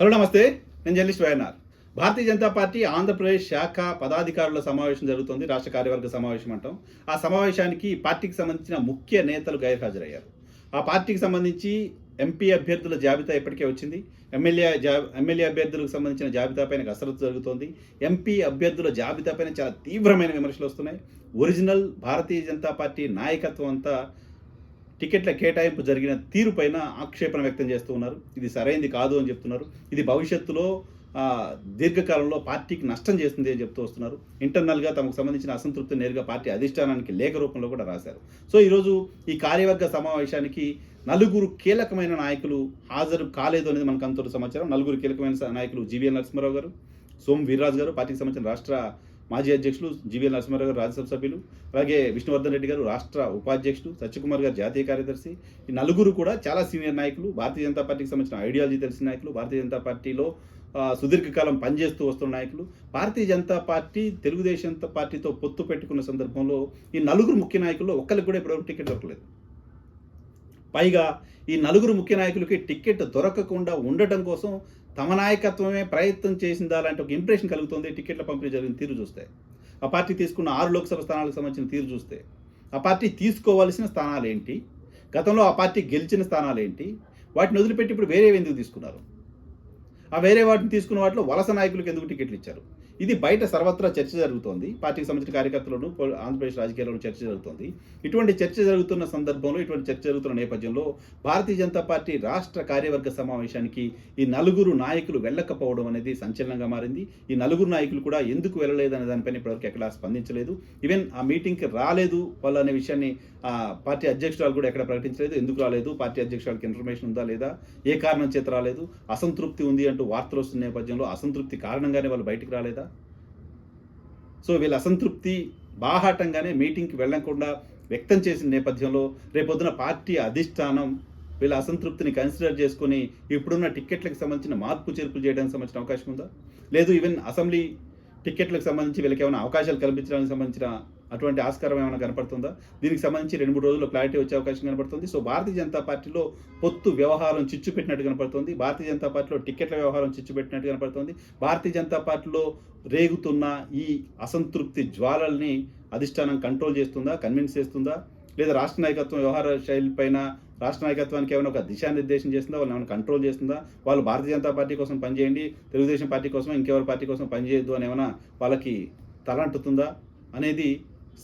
Hello నమస్తే. నేను journalist YNR. Bharatiya Janata party Andhra Pradesh శాఖ పదాధికారుల సమావేశం జరుగుతోంది రాష్ట్ర కార్యవర్గ సమావేశం అంటాం. ఆ సమావేశానికి పార్టీకి సంబంధించిన ముఖ్య నేతలు గైర్హాజరయ్యారు. ఆ పార్టీకి సంబంధించి ఎంపీ అభ్యర్థుల జాబితా ఇప్పటికే వచ్చింది. ఎమ్మెల్యే జా ఎమ్మెల్యే అభ్యర్థులకు సంబంధించిన జాబితాపైన కసరత్తు జరుగుతోంది. ఎంపీ అభ్యర్థుల జాబితాపైన చాలా తీవ్రమైన విమర్శలు వస్తున్నాయి. ఒరిజినల్ భారతీయ జనతా పార్టీ నాయకత్వం అంతా టికెట్ల కేటాయింపు జరిగిన తీరుపైన ఆక్షేపణ వ్యక్తం చేస్తూ ఉన్నారు. ఇది సరైంది కాదు అని చెప్తున్నారు. ఇది భవిష్యత్తులో దీర్ఘకాలంలో పార్టీకి నష్టం చేస్తుంది అని చెప్తూ వస్తున్నారు. ఇంటర్నల్గా తమకు సంబంధించిన అసంతృప్తి నేరుగా పార్టీ అధిష్టానానికి లేఖ రూపంలో కూడా రాశారు. సో ఈరోజు ఈ కార్యవర్గ సమావేశానికి నలుగురు కీలకమైన నాయకులు హాజరు కాలేదు అనేది మనకు అంతటి సమాచారం. నలుగురు కీలకమైన నాయకులు జీవీఎల్ నరసింహారావు గారు సోమ్ వీర్రాజు గారు పార్టీకి సంబంధించిన రాష్ట్ర మాజీ అధ్యక్షులు జీవీఎల్ నరసింహారావు గారు రాజ్యసభ సభ్యులు అలాగే విష్ణువర్ధన్ రెడ్డి గారు రాష్ట్ర ఉపాధ్యక్షుడు సత్యకుమార్ గారు జాతీయ కార్యదర్శి. ఈ నలుగురు కూడా చాలా సీనియర్ నాయకులు భారతీయ జనతా పార్టీకి సంబంధించిన ఐడియాలజీ తెలిసిన నాయకులు భారతీయ జనతా పార్టీలో సుదీర్ఘకాలం పనిచేస్తూ వస్తున్న నాయకులు. భారతీయ జనతా పార్టీ తెలుగుదేశం పార్టీతో పొత్తు పెట్టుకున్న సందర్భంలో ఈ నలుగురు ముఖ్య నాయకుల్లో ఒక్కరికి కూడా ఇప్పుడు టికెట్ దొరకలేదు. పైగా ఈ నలుగురు ముఖ్య నాయకులకి టికెట్ దొరకకుండా ఉండటం కోసం తమ నాయకత్వమే ప్రయత్నం చేసిందా లాంటి ఒక ఇంప్రెషన్ కలుగుతుంది. టికెట్ల పంపిణీ జరిగిన తీరు చూస్తే. ఆ పార్టీ తీసుకున్న ఆరు లోక్సభ స్థానాలకు సంబంధించిన తీరు చూస్తే. ఆ పార్టీ తీసుకోవాల్సిన స్థానాలు ఏంటి గతంలో ఆ పార్టీ గెలిచిన స్థానాలు ఏంటి వాటిని వదిలిపెట్టి ఇప్పుడు వేరే ఎందుకు తీసుకున్నారు? ఆ వేరే వాటిని తీసుకున్న వాటిలో వలస నాయకులకు ఎందుకు టికెట్లు ఇచ్చారు? ఇది బయట సర్వత్రా చర్చ జరుగుతోంది. పార్టీకి సంబంధించిన కార్యకర్తలను ఆంధ్రప్రదేశ్ రాజకీయాల్లో చర్చ జరుగుతోంది. ఇటువంటి చర్చ జరుగుతున్న సందర్భంలో ఇటువంటి చర్చ జరుగుతున్న నేపథ్యంలో భారతీయ జనతా పార్టీ రాష్ట్ర కార్యవర్గ సమావేశానికి ఈ నలుగురు నాయకులు వెళ్ళకపోవడం అనేది సంచలనంగా మారింది. ఈ నలుగురు నాయకులు కూడా ఎందుకు వెళ్ళలేదు అనే దానిపైన ఇప్పటివరకు ఎక్కడా స్పందించలేదు. ఈవెన్ ఆ మీటింగ్కి రాలేదు వాళ్ళు అనే విషయాన్ని ఆ పార్టీ అధ్యక్షురాలు కూడా ఎక్కడ ప్రకటించలేదు. ఎందుకు రాలేదు? పార్టీ అధ్యక్షురాలకి ఇన్ఫర్మేషన్ ఉందా లేదా? ఏ కారణం చేత రాలేదు? అసంతృప్తి ఉంది అంటే వార్తలు వస్తున్న నేపథ్యంలో అసంతృప్తి కారణంగానే వాళ్ళు బయటికి రాలేదా? సో వీళ్ళ అసంతృప్తి బాహాటంగానే మీటింగ్కి వెళ్ళకుండా వ్యక్తం చేసిన నేపథ్యంలో రేపొద్దున పార్టీ అధిష్టానం వీళ్ళ అసంతృప్తిని కన్సిడర్ చేసుకుని ఇప్పుడున్న టిక్కెట్లకు సంబంధించిన మార్పు చేర్పులు చేయడానికి సంబంధించిన అవకాశం ఉందా? లేదు ఈవెన్ అసెంబ్లీ టిక్కెట్లకు సంబంధించి వీళ్ళకి ఏమైనా అవకాశాలు కల్పించడానికి సంబంధించిన అటువంటి ఆస్కారం ఏమైనా కనపడుతుందా? దీనికి సంబంధించి రెండు మూడు రోజుల్లో క్లారిటీ వచ్చే అవకాశం కనపడుతుంది. సో భారతీయ జనతా పార్టీలో పొత్తు వ్యవహారం చిచ్చు పెట్టినట్టు కనపడుతుంది. భారతీయ జనతా పార్టీలో టికెట్ల వ్యవహారం చిచ్చు పెట్టినట్టు కనపడుతుంది. భారతీయ జనతా పార్టీలో రేగుతున్న ఈ అసంతృప్తి జ్వాలల్ని అధిష్టానం కంట్రోల్ చేస్తుందా? కన్విన్స్ చేస్తుందా? లేదా రాష్ట్ర నాయకత్వం వ్యవహార శైలి పైన రాష్ట్ర నాయకత్వానికి ఏమైనా ఒక దిశానిర్దేశం చేస్తుందా? వాళ్ళు ఏమైనా కంట్రోల్ చేస్తుందా? వాళ్ళు భారతీయ జనతా పార్టీ కోసం పనిచేయండి తెలుగుదేశం పార్టీ కోసం ఇంకెవరి పార్టీ కోసం పనిచేయద్దు అని ఏమైనా వాళ్ళకి తలంటుతుందా? అనేది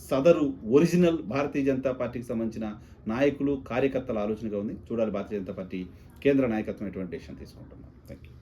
సదరు ఒరిజినల్ భారతీయ జనతా పార్టీకి సంబంధించిన నాయకులు కార్యకర్తల ఆలోచనగా ఉంది. చూడాలి భారతీయ జనతా పార్టీ కేంద్ర నాయకత్వం ఎటువంటి డెసిషన్ తీసుకుంటున్నారు థ్యాంక్ యూ